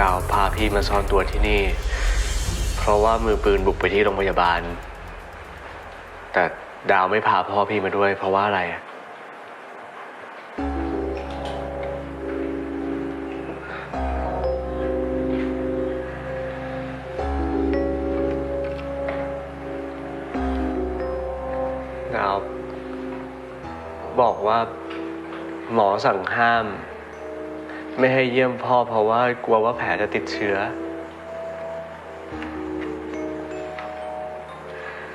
ดาวพาพี่มาซ่อนตัวที่นี่ เพราะว่ามือปืนบุกไปที่โรงพยาบาล แต่ดาวไม่พาพ่อพี่มาด้วย เพราะว่าอะไรอะดาว บอกว่าหมอสั่งห้าม ไม่ให้เยี่ยมพ่อเพราะว่ากลัวว่าแผลจะติดเชื้อ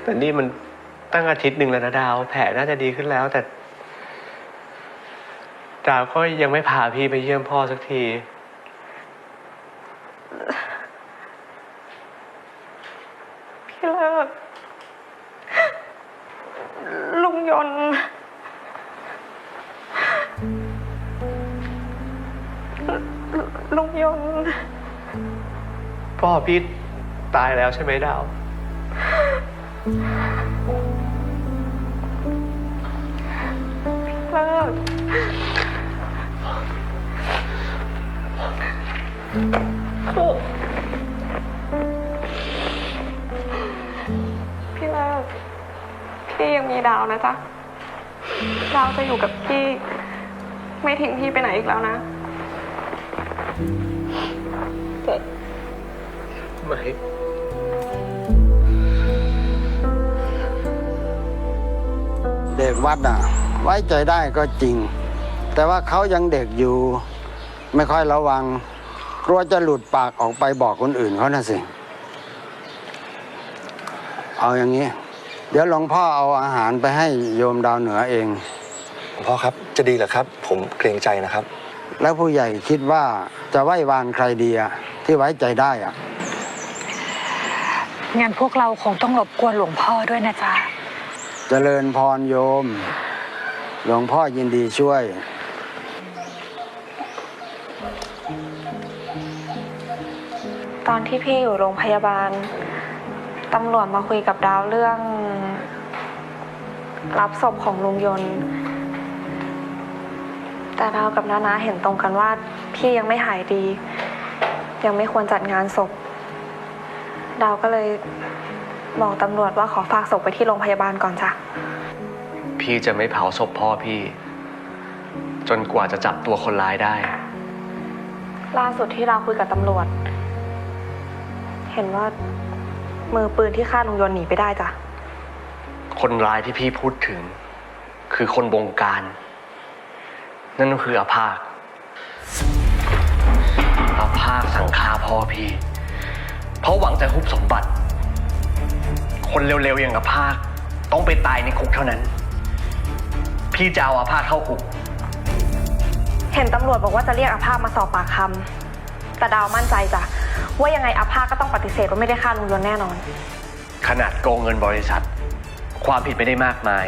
แต่นี่มันตั้งอาทิตย์หนึ่งแล้วนะดาว แผลน่าจะดีขึ้นแล้วแต่ดาวก็ยังไม่พาพี่ไปเยี่ยมพ่อสักที ลุลุงยนต์พ่อพี่ตายแล้วใช่ไหมดาว เลิกพี่เลิกพี่ยังมีดาวนะจ๊ะ ดาวจะอยู่กับพี่ ไม่ทิ้งพี่ไปไหนอีกแล้วนะ ไม่ เด็กวัดน่ะ ไว้ใจได้ก็จริง แต่ว่าเขายังเด็กอยู่ ไม่ค่อยระวัง กลัวจะหลุดปากออกไปบอกคนอื่นเขาน่ะสิ เอาอย่างนี้ เดี๋ยวหลวงพ่อเอาอาหารไปให้โยมดาวเหนือเอง หลวงพ่อครับ จะดีเหรอครับ ผมเกรงใจนะครับ แล้วผู้ใหญ่คิดว่าจะไหว้วานใครดีอะที่ไว้ใจได้อะงั้นพวกเราคงต้องรบกวนหลวงพ่อด้วยนะจ๊ะ เจริญพรโยม หลวงพ่อยินดีช่วย ตอนที่พี่อยู่โรงพยาบาล ตำรวจมาคุยกับดาวเรื่อง รับศพของลุงยนต์ แต่ดาวกับนานาเห็นตรงกันว่า พี่ยังไม่หายดี ยังไม่ควรจัดงานศพดาวก็เลยบอกตำรวจว่าขอฝากศพไปที่โรงพยาบาลก่อนจ้ะ พี่จะไม่เผาศพพ่อพี่ จนกว่าจะจับตัวคนร้ายได้ ล่าสุดที่เราคุยกับตำรวจ เห็นว่ามือปืนที่ฆ่าลุงยนต์หนีไปได้จ้ะ คนร้ายที่พี่พูดถึง คือคนบงการ นั่นก็คืออาภาคอาภาคสั่งฆ่าพ่อพี่เพราะหวังจะฮุบสมบัติ คนเร็วๆอย่างอาภาคต้องไปตายในคุกเท่านั้น พี่จะเอาอาภาคเข้าคุก เห็นตำรวจบอกว่าจะเรียกอาภาพมาสอบปากคำแต่ดาวมั่นใจจ้ะว่ายังไงอาภาพก็ต้องปฏิเสธว่าไม่ได้ฆ่าลุงยนต์แน่นอน ขนาดโกงเงินบริษัท ความผิดไม่ได้มากมาย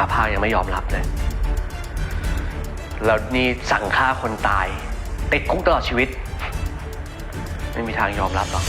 อาภาคยังไม่ยอมรับเลย แล้วนี่สั่งฆ่าคนตาย ติดคุกตลอดชีวิต ไม่มีทางยอมรับหรอก